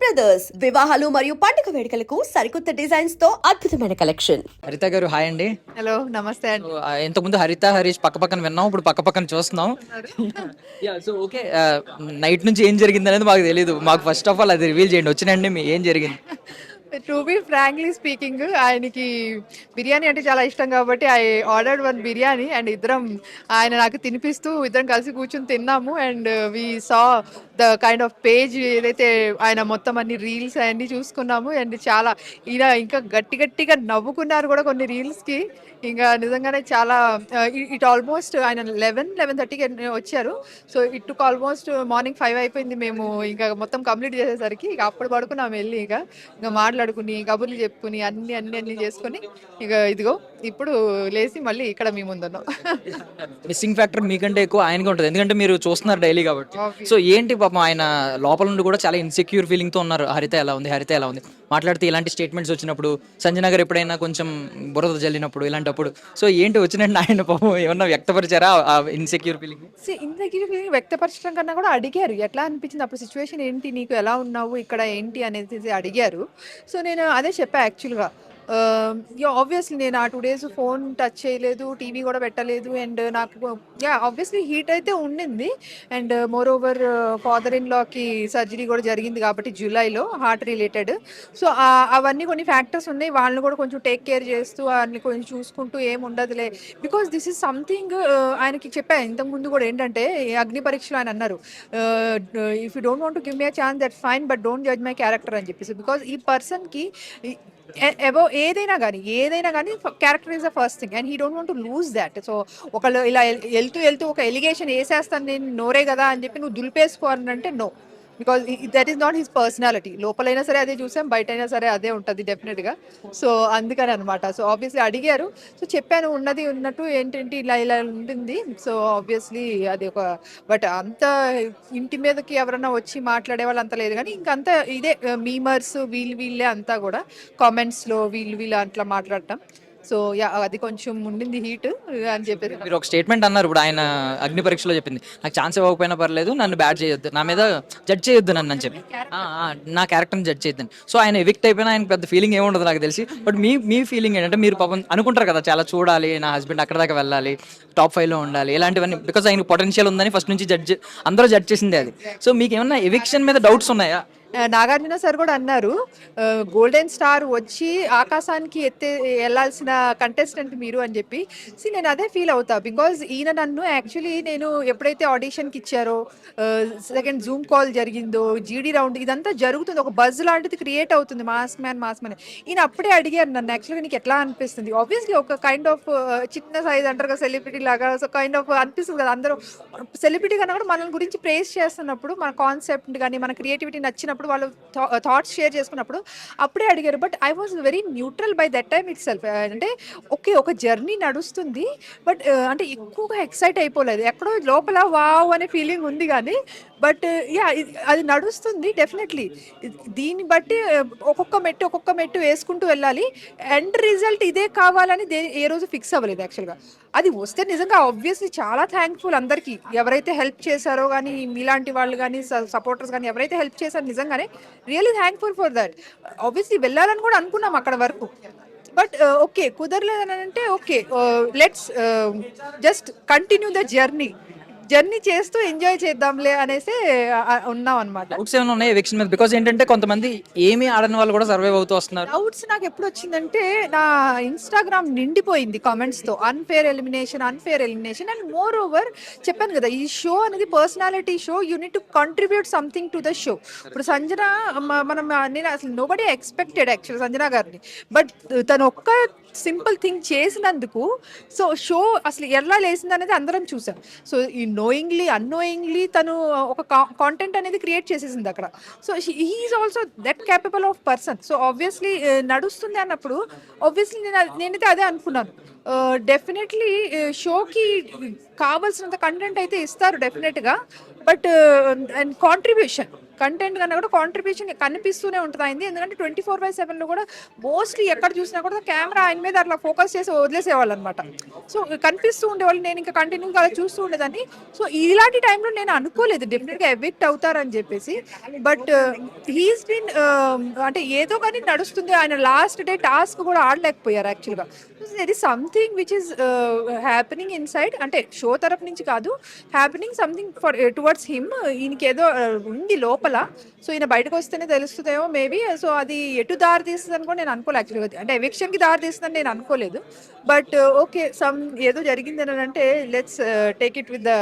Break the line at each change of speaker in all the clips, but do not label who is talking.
Brothers వివాహాలు మరియు పండుగ వేడుకలకు సరికొత్త డిజైన్స్తో అద్భుతమైన కలెక్షన్
హరిత గారు హాయ్ అండి.
హలో నమస్తే అండి.
ఇంతకుముందు హరిత హరీష్ పక్క పక్కన విన్నాం ఇప్పుడు పక్క పక్కన చూస్తున్నాం. యా సో ఓకే నైట్ నుంచి ఏం జరిగింది అనేది మాకు తెలియదు మాకు ఫస్ట్ ఆఫ్ ఆల్ అది రివీల్ చేయండి వచ్చినండి మీ ఏం జరిగింది?
టు బి ఫ్రాంక్లీ స్పీకింగ్ ఆయనకి బిర్యానీ అంటే చాలా ఇష్టం కాబట్టి I ordered one biryani and ఇద్దరం ఆయన నాకు తినిపిస్తూ ఇద్దరం కలిసి కూర్చొని తిన్నాము and we saw the kind of page ఏదైతే ఆయన మొత్తం అన్ని రీల్స్ అవన్నీ చూసుకున్నాము. అండ్ చాలా ఈయన ఇంకా గట్టి గట్టిగా నవ్వుకున్నారు కూడా కొన్ని రీల్స్కి ఇంకా నిజంగానే చాలా uh, ఇట్ ఆల్మోస్ట్ ఆయన లెవెన్ లెవెన్ థర్టీకి వచ్చారు. So it took almost morning five అయిపోయింది మేము ఇంకా మొత్తం కంప్లీట్ చేసేసరికి. ఇక అప్పుడు పడుకున్నాము వెళ్ళి ఇక. ఇంకా మాట్లాడుకుని కబుర్లు చెప్పుకుని అన్ని అన్ని అన్ని చేసుకొని ఇక ఇదిగో ఇప్పుడు లేచి మళ్ళీ ఇక్కడ మీ ముందున్నాం.
మిస్సింగ్ ఫ్యాక్టర్ మీకంటే ఎక్కువ ఆయనకి ఉంటుంది. ఎందుకంటే మీరు చూస్తున్నారు డైలీ కాబట్టి. సో ఏంటి పాపం ఆయన లోపల నుండి కూడా చాలా ఇన్సెక్యూర్ ఫీలింగ్తో ఉన్నారు. హరిత ఎలా ఉంది? హరిత ఎలా ఉంది? మాట్లాడితే ఇలాంటి స్టేట్మెంట్స్ వచ్చినప్పుడు సంజయ్ నగర్ ఎప్పుడైనా కొంచెం బురద జల్లినప్పుడు ఇలాంటప్పుడు. సో ఏంటి వచ్చినట్టు ఆయన పాపం ఏమన్నా వ్యక్తపరిచారా ఇన్సెక్యూర్ ఫీలింగ్
ఇంతకీ వ్యక్తపరచడం కన్నా కూడా అడిగారు. ఎట్లా అనిపించింది? అప్పుడు సిచ్యువేషన్ ఏంటి? నీకు ఎలా ఉన్నావు? ఇక్కడ ఏంటి? అనేది అడిగారు. సో నేను అదే చెప్పా యాక్చువల్గా Um, ఆబ్వియస్లీ నేను ఆ టూ డేస్ ఫోన్ టచ్ చేయలేదు టీవీ కూడా పెట్టలేదు అండ్ నాకు యా ఆబ్వియస్లీ హీట్ అయితే ఉండింది. And more over father in లాకి సర్జరీ కూడా జరిగింది కాబట్టి జూలైలో హార్ట్ రిలేటెడ్ సో అవన్నీ కొన్ని ఫ్యాక్టర్స్ ఉన్నాయి. వాళ్ళని కూడా కొంచెం టేక్ కేర్ చేస్తూ వాళ్ళని కొంచెం చూసుకుంటూ ఏం ఉండదులే. బికాస్ దిస్ ఇస్ సంథింగ్ ఆయనకి చెప్పాను ఇంతకుముందు కూడా ఏంటంటే అగ్ని పరీక్షలు ఆయన అన్నారు. If you don't want give me chance that fine but don't judge my character అని చెప్పేసి. బికాస్ ఈ పర్సన్కి ఎవో ఏదైనా కానీ ఏదైనా కానీ character is the first thing and he don't want lose that so ఒకళ్ళు ఇలా వెళ్తూ వెళ్తూ ఒక ఎలిగేషన్ వేసేస్తాను నేను నోరే కదా అని చెప్పి నువ్వు దులిపేసుకోవాలంటే no because that is not his personality లోపలైనా సరే అదే చూసాం బయట అయినా సరే అదే ఉంటుంది డెఫినెట్గా సో అందుకని అనమాట సో ఆబ్వియస్లీ అడిగారు. సో చెప్పాను ఉన్నది ఉన్నట్టు ఏంటంటే ఇలా ఇలా ఉంటుంది సో ఆబ్వియస్లీ అది ఒక బట్ అంత ఇంటి మీదకి ఎవరన్నా వచ్చి మాట్లాడే వాళ్ళు అంత లేదు. కానీ ఇంకంతా ఇదే మీమర్స్ వీళ్ళు వీళ్ళే అంతా కూడా కామెంట్స్లో వీళ్ళు వీళ్ళు అట్లా మాట్లాడటం. సో యా అది కొంచెం ఉండింది హీట్ అని చెప్పేసి.
మీరు ఒక స్టేట్మెంట్ అన్నారు ఇప్పుడు ఆయన అగ్ని పరీక్షలో చెప్పింది. నాకు ఛాన్స్ ఇవ్వకపోయినా పర్లేదు నన్ను బ్యాట్ చేయొద్దు. నా మీద జడ్జ్ చేయొద్దు నన్ను అని చెప్పి. ఆ, ఆ, నా క్యారెక్టర్ని జడ్జ్ చేయొద్దని. సో ఆయన ఎవిక్ట్ అయిపోయినా ఆయన పెద్ద ఫీలింగ్ ఏముండదు నాకు తెలిసి. బట్ మీ మీ ఫీలింగ్ ఏంటంటే మీరు పాపం అనుకుంటారు కదా చాలా చూడాలి నా హస్బెండ్ అక్కడ దాకా వెళ్ళాలి టాప్ ఫైవ్లో ఉండాలి ఇలాంటివన్నీ. బికాస్ ఆయన పొటెన్షియల్ ఉందని ఫస్ట్ నుంచి జడ్జ్ అందరూ జడ్జ్ చేసిందే అది. సో మీకు ఏమన్నా ఎవిక్షన్ మీద డౌట్స్ ఉన్నాయా?
నాగార్జున సార్ కూడా అన్నారు గోల్డెన్ స్టార్ వచ్చి ఆకాశానికి ఎత్తే వెళ్ళాల్సిన కంటెస్టెంట్ మీరు అని చెప్పి. సి నేను అదే ఫీల్ అవుతా బికాజ్ ఈయన నన్ను యాక్చువల్లీ నేను ఎప్పుడైతే ఆడిషన్కి ఇచ్చారో సెకండ్ జూమ్ కాల్ జరిగిందో జీడీ రౌండ్ ఇదంతా జరుగుతుంది. ఒక బజ్ లాంటిది క్రియేట్ అవుతుంది మాస్ మ్యాన్ మాస్ మ్యాన్ ఈయన అప్పుడే అడిగారు నన్ను యాక్చువల్గా నీకు ఎట్లా అనిపిస్తుంది? ఆబ్వియస్లీ ఒక కైండ్ ఆఫ్ చిన్న సైజ్ అంటారు కదా సెలబ్రిటీ లాగా సో కైండ్ ఆఫ్ అనిపిస్తుంది కదా అందరూ. సెలబ్రిటీ కన్నా కూడా మనల్ని గురించి ప్రేస్ చేస్తున్నప్పుడు మన కాన్సెప్ట్ కానీ మన క్రియేటివిటీ నచ్చినప్పుడు వాళ్ళు థాట్స్ షేర్ చేసుకున్నప్పుడు అప్పుడే అడిగారు. But I was very neutral by that time itself అంటే ఓకే ఒక జర్నీ నడుస్తుంది బట్ అంటే ఎక్కువగా ఎక్సైట్ అయిపోలేదు. ఎక్కడో లోపల వావ్ అనే ఫీలింగ్ ఉంది కానీ బట్ యా అది నడుస్తుంది డెఫినెట్లీ. దీన్ని బట్టి ఒక్కొక్క మెట్టు ఒక్కొక్క మెట్టు వేసుకుంటూ వెళ్ళాలి. ఎండ్ రిజల్ట్ ఇదే కావాలని దే ఏ రోజు ఫిక్స్ అవ్వలేదు యాక్చువల్గా. అది వస్తే నిజంగా ఆబ్వియస్లీ చాలా థ్యాంక్ఫుల్ అందరికీ. ఎవరైతే హెల్ప్ చేశారో కానీ మీలాంటి వాళ్ళు కానీ సపోర్టర్స్ కానీ ఎవరైతే హెల్ప్ చేశారో నిజంగానే really thankful for that. Obviously వెళ్ళాలని కూడా అనుకున్నాం అక్కడ వరకు. బట్ ఓకే కుదరలేదని అంటే okay let's just continue the journey. Journey చేస్తూ ఎంజాయ్ చేద్దాంలే అనేసి ఉన్నాం అనమాట
డౌట్స్ ఏమైనా ఉన్నాయి ఎవిక్షన్ మీద? బికాస్ ఏంటంటే కొంతమంది ఏమీ ఆడని వాళ్ళు కూడా సర్వైవ్ అవుతూ వస్తున్నారు.
డౌట్స్ నాకు ఎప్పుడు వచ్చిందంటే నా ఇన్స్టాగ్రామ్ నిండిపోయింది కామెంట్స్తో. Unfair elimination unfair elimination and moreover చెప్పాను కదా ఈ షో అనేది personality show you need to contribute something to the show ఇప్పుడు సంజన మనం నేను అసలు నోబడి ఎక్స్పెక్టెడ్ యాక్చువల్ సంజన గారిని. బట్ తను ఒక్క సింపుల్ థింగ్ చేసినందుకు సో షో అసలు ఎలా లేసింది అనేది అందరం చూసాం. సో ఈ నోయింగ్లీ అన్నోయింగ్లీ తను ఒక కాంటెంట్ అనేది క్రియేట్ చేసేసింది అక్కడ. So he is also that capable of person so obviously నడుస్తుంది అన్నప్పుడు ఆబ్వియస్లీ నేను నేనైతే అదే అనుకున్నాను. డెఫినెట్లీ షోకి కావాల్సినంత కంటెంట్ అయితే ఇస్తారు డెఫినెట్గా బట్ అండ్ కాంట్రిబ్యూషన్ కంటెంట్ కన్నా కూడా కాంట్రిబ్యూషన్ కనిపిస్తూనే ఉంటుంది అయింది ఎందుకంటే ట్వంటీ ఫోర్ బై సెవెన్లో కూడా మోస్ట్లీ ఎక్కడ చూసినా కూడా కెమెరా ఆయన మీద అట్లా ఫోకస్ చేసి వదిలేసేవాళ్ళు అనమాట సో కనిపిస్తూ ఉండేవాళ్ళు. నేను ఇంకా కంటిన్యూగా అలా చూస్తూ ఉండేదాన్ని. సో ఇలాంటి టైంలో నేను అనుకోలేదు. డెఫినెట్గా ఎవిక్ట్ అవుతారని చెప్పేసి. బట్ హీస్ బీన్ అంటే ఏదో కానీ నడుస్తుంది. ఆయన లాస్ట్ డే టాస్క్ కూడా ఆడలేకపోయారు యాక్చువల్గా there is something which is happening inside అంటే షో తరఫు నుంచి కాదు. Happening something for towards him ఈయనకి ఏదో uh, ఉంది లోపల. సో ఈయన బయటకు వస్తేనే తెలుస్తుందేమో మేబీ సో అది ఎటు దారి తీస్తుందని కూడా నేను అనుకోలేదు యాక్చువల్గా అంటే ఎవిక్షన్కి దారి తీస్తుందని నేను అనుకోలేదు. బట్ ఓకే సమ్ ఏదో జరిగింది అని అంటే let's take it with the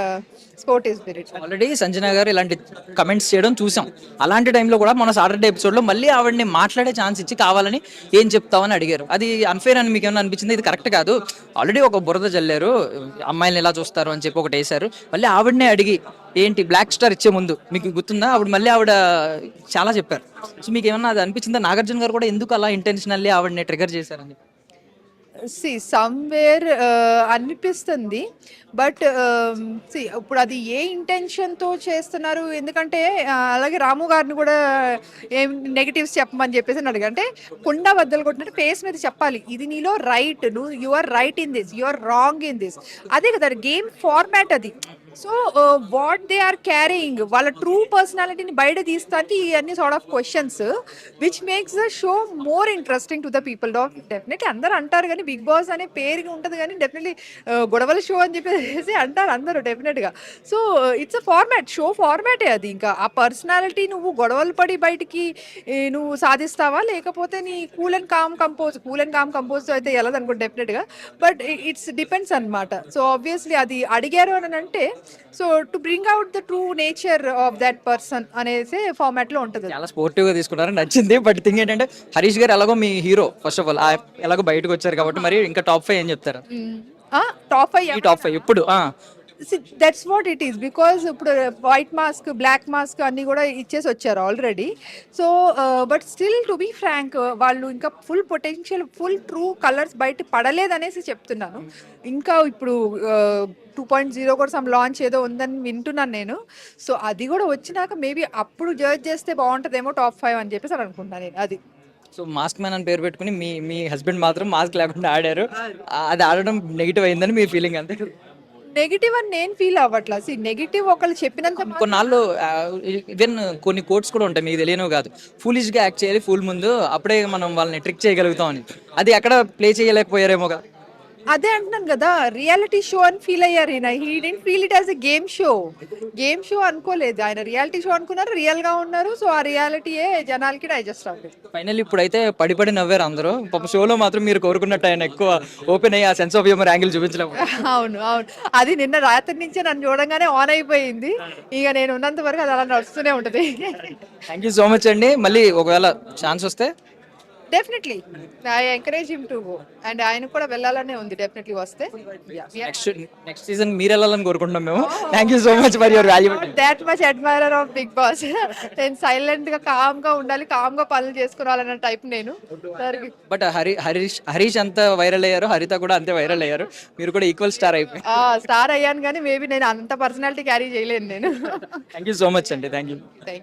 sport is spirit
already Sanjana గారు ఇలాంటి కమెంట్స్ చేయడం చూసాం. అలాంటి టైంలో కూడా మన సాటర్డే ఎపిసోడ్లో మళ్ళీ ఆవిడని మాట్లాడే ఛాన్స్ ఇచ్చి కావాలని ఏం చెప్తావని అడిగారు. అది అన్ఫేర్ అని మీకు ఏమైనా అనిపించింది? ఇది కరెక్ట్ కాదు. ఆల్రెడీ ఒక బురద జల్లారు. అమ్మాయిని ఎలా చూస్తారు అని చెప్పి ఒకటి వేశారు. మళ్ళీ ఆవిడనే అడిగి ఏంటి బ్లాక్ స్టార్ ఇచ్చే ముందు? మీకు గుర్తుందా? ఆవిడ మళ్ళీ ఆవిడ చాలా చెప్పారు. సో మీకు ఏమన్నా అది అనిపించిందా? నాగార్జున గారు కూడా ఎందుకు అలా ఇంటెన్షనల్లీ ఆవిడని ట్రిగర్ చేశారని?
సి సమ్వేర్ uh, అనిపిస్తుంది. బట్ సి um, ఇప్పుడు అది ఏ ఇంటెన్షన్తో చేస్తున్నారు? ఎందుకంటే అలాగే రాము గారిని కూడా ఏం నెగిటివ్స్ చెప్పమని చెప్పేసి అని అడిగా అంటే కుండ బద్దలు కొట్టినట్టు ఫేస్ మీద చెప్పాలి. ఇది నీలో రైట్ నువ్వు you are right in this you are wrong in this అదే కదా గేమ్ ఫార్మాట్ అది. So what they are carrying వాళ్ళ ట్రూ పర్సనాలిటీని బయట తీస్తానికి ఇవన్నీ sort of questions which makes the show more interesting to the people of definitely అందరూ అంటారు కానీ బిగ్ బాస్ అనే పేరు ఉంటుంది కానీ డెఫినెట్లీ uh, గొడవల షో అని చెప్పేసి అంటారు అందరూ డెఫినెట్గా so it's a format show ఫార్మాటే అది ఇంకా. ఆ పర్సనాలిటీ నువ్వు గొడవలు పడి బయటికి నువ్వు సాధిస్తావా? లేకపోతే నీ cool and calm compose cool and calm compose అయితే వెళ్ళదు అనుకో డెఫినెట్గా బట్ ఇట్స్ డిపెండ్స్ అనమాట సో ఆబ్వియస్లీ అది అడిగారు అని అంటే so to bring out the true nature of that person అనేసి ఫార్మాట్లో ఉంటుంది.
చాలా స్పోర్టివ్గా తీసుకున్నారు నచ్చింది. బట్ థింగ్ ఏంటంటే హరీష్ గారు ఎలాగో మీ హీరో ఫస్ట్ ఆఫ్ ఆల్ ఎలాగో బయటకు వచ్చారు కాబట్టి మరి ఇంకా టాప్ ఫైవ్ ఏం చెప్తారు?
టాప్
ఈ
అయ్యి
టాప్ ఫైవ్ ఇప్పుడు ఆ.
That's what it is because ఇప్పుడు వైట్ మాస్క్ బ్లాక్ మాస్క్ అన్ని కూడా ఇచ్చేసి వచ్చారు already so but still to be frank వాళ్ళు ఇంకా full potential full true colours బయట పడలేదనేసి చెప్తున్నాను. ఇంకా ఇప్పుడు టూ పాయింట్ జీరో కూడా సమ్ లాంచ్ ఏదో ఉందని వింటున్నాను నేను. సో అది కూడా వచ్చినాక మేబీ అప్పుడు జడ్జ్ చేస్తే బాగుంటుందేమో టాప్ ఫైవ్ అని చెప్పేసి అని అనుకుంటున్నాను నేను. అది.
సో మాస్క్ మ్యాన్ అని పేరు పెట్టుకుని మీ మీ హస్బెండ్ మాత్రం మాస్క్ లేకుండా ఆడారు. అది ఆడడం నెగిటివ్ అయిందని మీ ఫీలింగ్ అంతే.
నెగిటివ్ అని నేను ఫీల్ అవ్వట్లా. సి నెగిటివ్ ఒకళ్ళు చెప్పినంత
కొన్నాళ్ళు ఈవెన్ కొన్ని కోట్స్ కూడా ఉంటాయి మీకు తెలియనివి కాదు. ఫూలిష్గా యాక్ట్ చేయాలి ఫుల్ ముందు అప్పుడే మనం వాళ్ళని ట్రిక్ చేయగలుగుతాం అని. అది ఎక్కడ ప్లే చేయలేకపోయారేమో కదా
అదే అంటున్నాను కదా రియాలిటీ షో అని ఫీల్ అయ్యారు ఈయన. He didn't feel it as a game show game show అనుకోలేదు. ఆయన రియాలిటీ షో అనుకున్నారు రియల్గా ఉన్నారు. సో ఆ రియాలిటీయే జనాలకి డైజెస్ట్ అవ్వలేదు.
ఫైనల్ ఇప్పుడైతే పడి పడి నవ్వారు అందరూ. పాప షోలో మాత్రం మీరు కోరుకున్నట్టు ఆయన ఎక్కువ ఓపెన్ అయ్యి ఆ సెన్స్ ఆఫ్ హ్యూమర్ యాంగిల్ చూపించలేము.
అవును అవును. అది నిన్న రాత్రి నుంచే నన్ను చూడంగానే ఆన్ అయిపోయింది. ఇక నేను ఉన్నంత వరకు అది అలా నడుస్తూనే ఉంటుంది.
థ్యాంక్ యూ సో మచ్ అండి. మళ్ళీ ఒకవేళ ఛాన్స్ వస్తే
definitely I encourage him to go and ఆయన కూడా వెళ్ళాలనే ఉంది డెఫినెట్లీ వస్తే.
నెక్స్ట్ నెక్స్ట్ సీజన్ మీరు వెళ్ళాలని కోరుకుంటున్నాం మేము. Thank you so much for your valuable
that much admirer of Bigg Boss నేను సైలెంట్గా కామ్గా ఉండాలి కామ్గా పనులు చేసుకోవాలన్న టైప్ నేను.
బట్ హరి హరీష్ హరీష్ అంత వైరల్ అయ్యారు హరిత కూడా అంతే వైరల్ అయ్యారు. మీరు కూడా ఈక్వల్ స్టార్ అయిపోయి
స్టార్ అయ్యాను కానీ మేబీ నేను అంత పర్సనాలిటీ క్యారీ చేయలేను నేను.
థ్యాంక్ యూ సో మచ్ అండి థ్యాంక్ యూ
థ్యాంక్